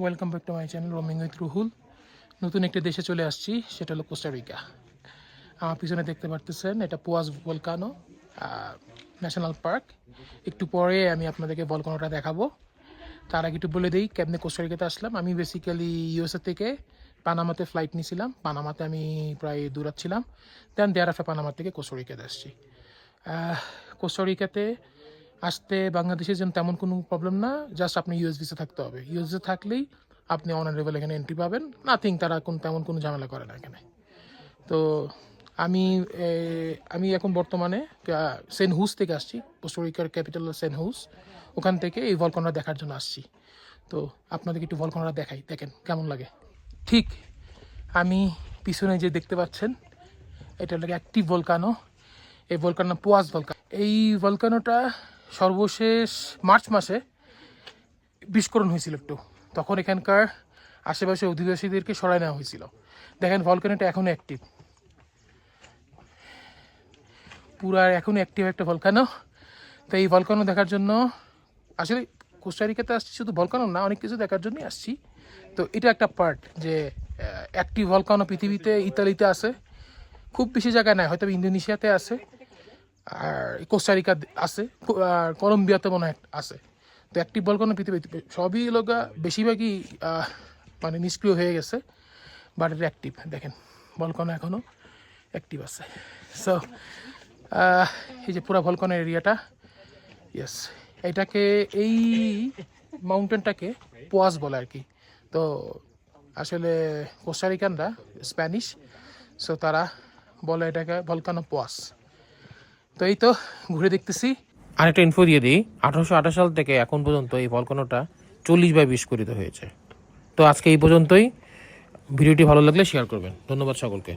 Welcome back to my channel roaming with Ruhul নতুন একটি দেশে চলে আসছি, সেটা হলো কোস্টারিকা আমার পিছনে দেখতে পারতেছেন, এটা পোয়াস ভলকানো ন্যাশনাল পার্ক একটু পরে আমি আপনাদেরকে ভলকানোটা দেখাবো। তার আগে একটু বলে দিই, কেমনে কোস্টারিকাতে আসলাম। আমি বেসিক্যালি ইউএসএ থেকে পানামাতে ফ্লাইট নিয়েছিলাম পানামাতে আমি প্রায় দূরাচ্ছিলাম দেন দেয়ার আফটার পানামা থেকে কোস্টারিকাতে আসছি। কোস্টারিকাতে আসতে বাংলাদেশের জন্য তেমন কোনো প্রবলেম না জাস্ট আপনি ইউএস ভিসা থাকতে হবে। ইউএস ভিসা থাকলেই আপনি অনারেবল এখানে এন্ট্রি পাবেন। নাথিং তারা কোন, তেমন কোনো ঝামেলা করে না এখানে। তো আমি আমি এখন বর্তমানে সেন্ট হুস থেকে আসছি। কোস্টারিকার ক্যাপিটাল সেন্ট হুস ওখান থেকে এই ভলকনরা দেখার জন্য আসছি। তো আপনাদেরকে একটু ভলকনরা দেখাই। দেখেন, কেমন লাগে? ঠিক আমি পিছনে যে দেখতে পাচ্ছেন, এটা হলো অ্যাক্টিভ ভলকানো এই ভলকানো পোয়াস ভলকানো এই ভলকানোটা সর্বশেষ মার্চ মাসে বিস্ফোরণ হয়েছিল একটু। তখন এখানকার আশেপাশে অধিবাসীদেরকে সরাই নেওয়া হয়েছিল। দেখেন ভলকানোটা এখনও অ্যাক্টিভ পুরা এখনও অ্যাক্টিভ একটা ভলকানো তো এই ভলকানো দেখার জন্য আসলে কোস্টারিকাতে আসছি, শুধু ভলকানো না, অনেক কিছু দেখার জন্যই আসছি। তো এটা একটা পার্ট যে অ্যাক্টিভ ভলকানো পৃথিবীতে, ইতালিতে আছে। খুব বেশি জায়গায় নাই, হয়তো ইন্দোনেশিয়াতে আছে। আর কোস্টারিকা আছে আর কলম্বিয়াতে মনে হয় আছে। তো অ্যাক্টিভ ভলকানো পৃথিবীতে সবই লগা বেশিরভাগই মানে নিষ্ক্রিয় হয়ে গেছে বাট এটা অ্যাক্টিভ দেখেন ভলকানো এখনও অ্যাক্টিভ আছে। সো এই যে পুরা ভলকানো এরিয়াটা ইয়েস এটাকে এই মাউন্টেনটাকে পোয়াস বলে আর কি। তো আসলে কোস্টারিকানরা স্প্যানিশ সো তারা বলে এটাকে ভলকানো পোয়াস তো এই তো ঘুরে দেখতেছি। আর একটা ইনফো দিয়ে দিই, আঠারোশো আঠাশ সাল থেকে এখন পর্যন্ত এই ভলকানোটা চল্লিশ বাই বিস্ফোরিত হয়েছে। তো আজকে এই পর্যন্তই। ভিডিওটি ভালো লাগলে শেয়ার করবেন। ধন্যবাদ সকলকে।